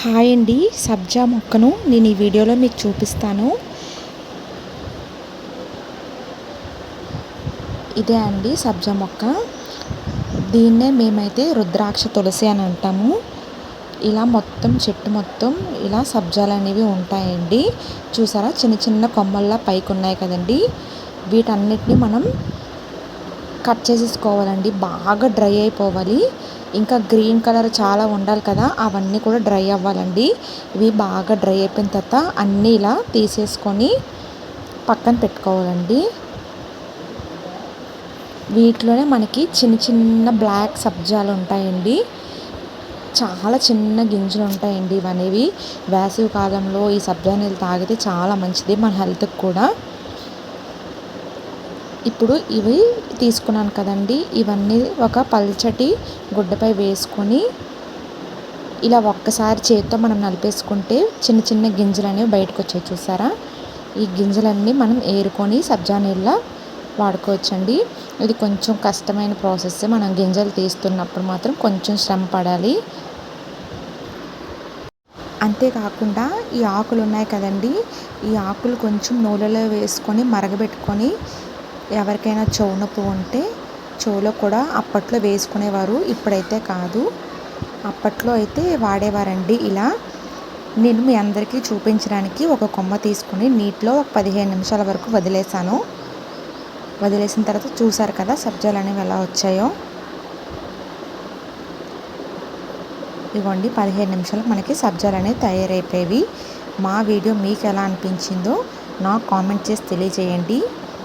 Hi అండి సబ్జా మొక్కను నేను ఈ వీడియోలో మీకు చూపిస్తాను. ఇదే అండి సబ్జా మొక్క. దీన్నే మేమైతే రుద్రాక్ష తులసి అని అంటాము. ఇలా మొత్తం చెట్టు మొత్తం ఇలా సబ్జాలు అనేవి ఉంటాయండి. చూసారా? చిన్న చిన్న కొమ్మల్లా పైకి ఉన్నాయి కదండి. వీటన్నిటిని మనం కట్ చేసేసుకోవాలండి. బాగా డ్రై అయిపోవాలి. ఇంకా గ్రీన్ కలర్ చాలా ఉండాలి కదా అవన్నీ కూడా డ్రై అవ్వాలండి. ఇవి బాగా డ్రై అయిపోయిన తర్వాత అన్నీ ఇలా తీసేసుకొని పక్కన పెట్టుకోవాలండి. వీటిలోనే మనకి చిన్న చిన్న బ్లాక్ సబ్జాలు ఉంటాయండి. చాలా చిన్న గింజలు ఉంటాయండి ఇవనేవి. వేసవి కాలంలో ఈ సబ్జా నీళ్ళు తాగితే చాలా మంచిది మన హెల్త్కి కూడా. ఇప్పుడు ఇవి తీసుకున్నాను కదండి. ఇవన్నీ ఒక పల్చటి గుడ్డపై వేసుకొని ఇలా ఒక్కసారి చేతితో మనం నలిపేసుకుంటే చిన్న చిన్న గింజలు అనేవి బయటకు వచ్చాయి చూసారా? ఈ గింజలన్నీ మనం ఏరుకొని సబ్జా నీళ్ళ వాడుకోవచ్చండి. ఇది కొంచెం కష్టమైన ప్రాసెస్. మనం గింజలు తీస్తున్నప్పుడు మాత్రం కొంచెం శ్రమ పడాలి. అంతేకాకుండా ఈ ఆకులు ఉన్నాయి కదండి. ఈ ఆకులు కొంచెం నూనెలో వేసుకొని మరగబెట్టుకొని ఎవరికైనా చెవు ఉంటే చెవులో కూడా అప్పట్లో వేసుకునేవారు ఇప్పుడైతే కాదు. అప్పట్లో అయితే వాడేవారండి. ఇలా నేను మీ అందరికీ చూపించడానికి ఒక కొమ్మ తీసుకుని నీటిలో ఒక పదిహేను నిమిషాల వరకు వదిలేసాను వదిలేసిన తర్వాత చూసారు కదా సబ్జాలు అనేవి ఎలా వచ్చాయో. ఇవ్వండి పదిహేను నిమిషాలకు మనకి సబ్జాలు అనేవి తయారైపోయేవి. మా వీడియో మీకు ఎలా అనిపించిందో నాకు కామెంట్ చేసి తెలియజేయండి.